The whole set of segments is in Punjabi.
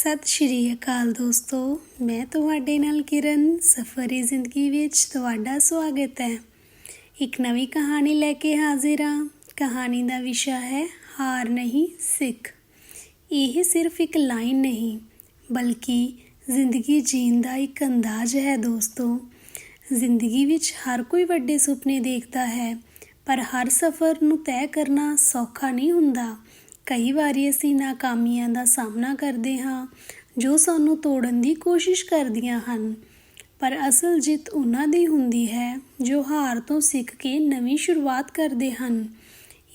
ਸਤਿ ਸ਼੍ਰੀ ਅਕਾਲ ਦੋਸਤੋ, ਮੈਂ ਤੁਹਾਡੇ ਨਾਲ ਕਿਰਨ, ਸਫਰੀ ਜ਼ਿੰਦਗੀ ਵਿੱਚ ਤੁਹਾਡਾ ਸਵਾਗਤ ਹੈ। ਇੱਕ ਨਵੀਂ ਕਹਾਣੀ ਲੈ ਕੇ ਹਾਜ਼ਰ ਹਾਂ। ਕਹਾਣੀ ਦਾ ਵਿਸ਼ਾ ਹੈ, ਹਾਰ ਨਹੀਂ ਸਿੱਖ। ਇਹ ਸਿਰਫ ਇੱਕ ਲਾਈਨ ਨਹੀਂ, ਬਲਕਿ ਜ਼ਿੰਦਗੀ ਜੀਣ ਦਾ ਇੱਕ ਅੰਦਾਜ਼ ਹੈ ਦੋਸਤੋ। ਜ਼ਿੰਦਗੀ ਵਿੱਚ ਹਰ ਕੋਈ ਵੱਡੇ ਸੁਪਨੇ ਦੇਖਦਾ ਹੈ, ਪਰ ਹਰ ਸਫ਼ਰ ਨੂੰ ਤੈਅ ਕਰਨਾ ਸੌਖਾ ਨਹੀਂ ਹੁੰਦਾ। ਕਈ ਵਾਰੀ ਅਸੀਂ ਨਾਕਾਮੀਆਂ ਦਾ ਸਾਹਮਣਾ ਕਰਦੇ ਹਾਂ, ਜੋ ਸਾਨੂੰ ਤੋੜਨ ਦੀ ਕੋਸ਼ਿਸ਼ ਕਰਦੀਆਂ ਹਨ। ਪਰ ਅਸਲ ਜਿੱਤ ਉਹਨਾਂ ਦੀ ਹੁੰਦੀ ਹੈ, ਜੋ ਹਾਰ ਤੋਂ ਸਿੱਖ ਕੇ ਨਵੀਂ ਸ਼ੁਰੂਆਤ ਕਰਦੇ ਹਨ।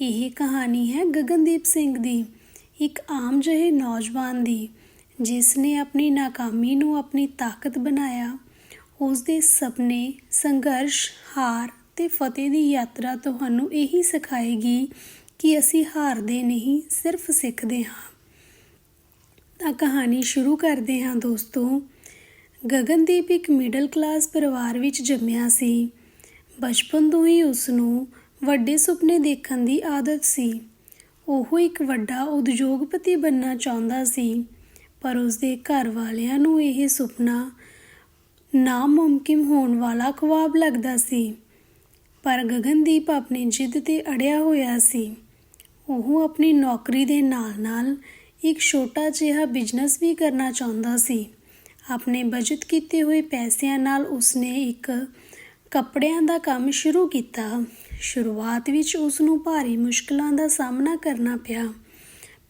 ਇਹ ਕਹਾਣੀ ਹੈ ਗਗਨਦੀਪ ਸਿੰਘ ਦੀ, ਇੱਕ ਆਮ ਜਿਹੇ ਨੌਜਵਾਨ ਦੀ, ਜਿਸ ਨੇ ਆਪਣੀ ਨਾਕਾਮੀ ਨੂੰ ਆਪਣੀ ਤਾਕਤ ਬਣਾਇਆ। ਉਸ ਦੇ ਸੁਪਨੇ, ਸੰਘਰਸ਼, ਹਾਰ ਤੇ ਫਤਿਹ ਦੀ ਯਾਤਰਾ ਤੁਹਾਨੂੰ ਇਹੀ ਸਿਖਾਏਗੀ ਕਿ ਅਸੀਂ ਹਾਰਦੇ ਨਹੀਂ, ਸਿਰਫ ਸਿੱਖਦੇ ਹਾਂ। ਤਾਂ ਕਹਾਣੀ ਸ਼ੁਰੂ ਕਰਦੇ ਹਾਂ ਦੋਸਤੋ। ਗਗਨਦੀਪ ਇੱਕ ਮਿਡਲ ਕਲਾਸ ਪਰਿਵਾਰ ਵਿੱਚ ਜੰਮਿਆ ਸੀ। ਬਚਪਨ ਤੋਂ ਹੀ ਉਸ ਨੂੰ ਵੱਡੇ ਸੁਪਨੇ ਦੇਖਣ ਦੀ ਆਦਤ ਸੀ। ਉਹ ਇੱਕ ਵੱਡਾ ਉਦਯੋਗਪਤੀ ਬਣਨਾ ਚਾਹੁੰਦਾ ਸੀ, ਪਰ ਉਸ ਦੇ ਘਰ ਵਾਲਿਆਂ ਨੂੰ ਇਹ ਸੁਪਨਾ ਨਾਮੁਮਕਿਨ ਹੋਣ ਵਾਲਾ ਖੁਆਬ ਲੱਗਦਾ ਸੀ। ਪਰ ਗਗਨਦੀਪ ਆਪਣੀ ਜਿੱਦ ਤੇ ਅੜਿਆ ਹੋਇਆ ਸੀ। ਉਹ ਆਪਣੀ ਨੌਕਰੀ ਦੇ ਨਾਲ-ਨਾਲ ਇੱਕ ਛੋਟਾ ਜਿਹਾ ਬਿਜ਼ਨਸ ਵੀ ਕਰਨਾ ਚਾਹੁੰਦਾ ਸੀ। ਆਪਣੇ ਬਚਤ ਕੀਤੇ ਹੋਏ ਪੈਸਿਆਂ ਨਾਲ ਉਸਨੇ ਇੱਕ ਕੱਪੜਿਆਂ ਦਾ ਕੰਮ ਸ਼ੁਰੂ ਕੀਤਾ। ਸ਼ੁਰੂਆਤ ਵਿੱਚ ਉਸ ਨੂੰ ਭਾਰੀ ਮੁਸ਼ਕਲਾਂ ਦਾ ਸਾਹਮਣਾ ਕਰਨਾ ਪਿਆ।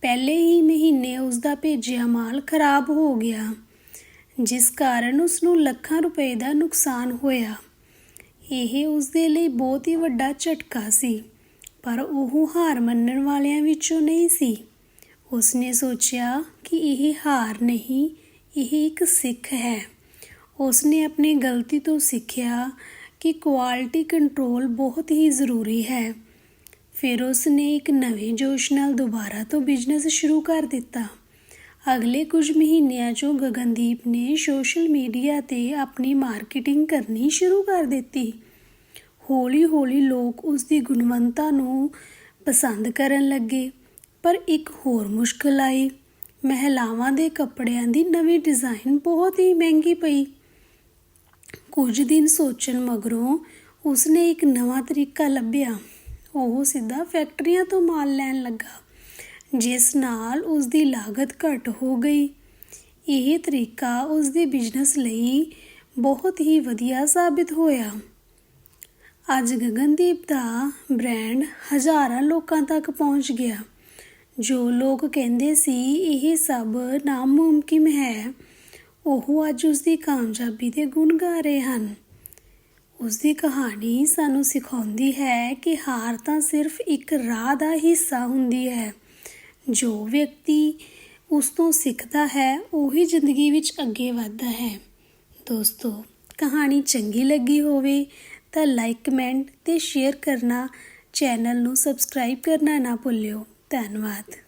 ਪਹਿਲੇ ਹੀ ਮਹੀਨੇ ਉਸ ਦਾ ਭੇਜਿਆ ਮਾਲ ਖਰਾਬ ਹੋ ਗਿਆ, ਜਿਸ ਕਾਰਨ ਉਸ ਨੂੰ ਲੱਖਾਂ ਰੁਪਏ ਦਾ ਨੁਕਸਾਨ ਹੋਇਆ। ਇਹ ਉਸ ਦੇ ਲਈ ਬਹੁਤ ਹੀ ਵੱਡਾ ਝਟਕਾ ਸੀ। ਪਰ ਉਹ ਹਾਰ ਮੰਨਣ ਵਾਲਿਆਂ ਵਿੱਚੋਂ ਨਹੀਂ ਸੀ। ਉਸਨੇ ਸੋਚਿਆ ਕਿ ਇਹ ਹਾਰ ਨਹੀਂ, ਇਹ ਇੱਕ ਸਿੱਖ ਹੈ। ਉਸਨੇ ਆਪਣੀ ਗਲਤੀ ਤੋਂ ਸਿੱਖਿਆ ਕਿ ਕੁਆਲਿਟੀ ਕੰਟਰੋਲ ਬਹੁਤ ਹੀ ਜ਼ਰੂਰੀ ਹੈ। ਫਿਰ ਉਸਨੇ ਇੱਕ ਨਵੇਂ ਜੋਸ਼ ਨਾਲ ਦੁਬਾਰਾ ਤੋਂ ਬਿਜ਼ਨਸ ਸ਼ੁਰੂ ਕਰ ਦਿੱਤਾ। ਅਗਲੇ ਕੁਝ ਮਹੀਨਿਆਂ 'ਚੋਂ ਗਗਨਦੀਪ ਨੇ ਸੋਸ਼ਲ ਮੀਡੀਆ ਤੇ ਆਪਣੀ ਮਾਰਕੀਟਿੰਗ ਕਰਨੀ ਸ਼ੁਰੂ ਕਰ ਦਿੱਤੀ। ਹੌਲੀ-ਹੌਲੀ ਲੋਕ ਉਸ ਦੀ ਗੁਣਵੰਤਾ ਨੂੰ ਪਸੰਦ ਕਰਨ ਲੱਗੇ, ਪਰ ਇੱਕ ਹੋਰ ਮੁਸ਼ਕਲ ਆਈ। ਮਹਿਲਾਵਾਂ ਦੇ ਕੱਪੜਿਆਂ ਦੀ ਨਵੀਂ ਡਿਜ਼ਾਈਨ ਬਹੁਤ ਹੀ ਮਹਿੰਗੀ ਪਈ। ਕੁਝ ਦਿਨ ਸੋਚਣ ਮਗਰੋਂ ਉਸਨੇ ਇੱਕ ਨਵਾਂ ਤਰੀਕਾ ਲੱਭਿਆ। ਉਹ ਸਿੱਧਾ ਫੈਕਟਰੀਆਂ ਤੋਂ ਮਾਲ ਲੈਣ ਲੱਗਾ, ਜਿਸ ਨਾਲ ਉਸ ਦੀ ਲਾਗਤ ਘਟ ਹੋ ਗਈ। ਇਹ ਤਰੀਕਾ ਉਸ ਦੇ ਬਿਜ਼ਨਸ ਲਈ ਬਹੁਤ ਹੀ ਵਧੀਆ ਸਾਬਿਤ ਹੋਇਆ। ਅੱਜ ਗਗਨਦੀਪ ਦਾ ਬ੍ਰਾਂਡ ਹਜ਼ਾਰਾਂ ਲੋਕਾਂ ਤੱਕ ਪਹੁੰਚ ਗਿਆ। ਜੋ ਲੋਕ ਕਹਿੰਦੇ ਸੀ, ਇਹ ਸਭ ਨਾਮੁਮਕਿਨ ਹੈ, ਉਹ ਅੱਜ ਉਸ ਦੀ ਕਾਮਯਾਬੀ ਦੇ ਗੁਣ ਗਾ ਰਹੇ ਹਨ। ਉਸ ਦੀ ਕਹਾਣੀ ਸਾਨੂੰ ਸਿਖਾਉਂਦੀ ਹੈ ਕਿ ਹਾਰ ਤਾਂ ਸਿਰਫ ਇੱਕ ਰਾਹ ਦਾ ਹਿੱਸਾ ਹੁੰਦੀ ਹੈ। ਜੋ ਵਿਅਕਤੀ ਉਸ ਤੋਂ ਸਿੱਖਦਾ ਹੈ, ਉਹੀ ਜ਼ਿੰਦਗੀ ਵਿੱਚ ਅੱਗੇ ਵਧਦਾ ਹੈ। ਦੋਸਤੋ, ਕਹਾਣੀ ਚੰਗੀ ਲੱਗੀ ਹੋਵੇ ਤਾਂ ਲਾਈਕ ਕਮੈਂਟ ਤੇ ਸ਼ੇਅਰ ਕਰਨਾ ਚੈਨਲ ਨੂੰ ਸਬਸਕ੍ਰਾਈਬ ਕਰਨਾ ਨਾ ਭੁੱਲਿਓ। ਧੰਨਵਾਦ।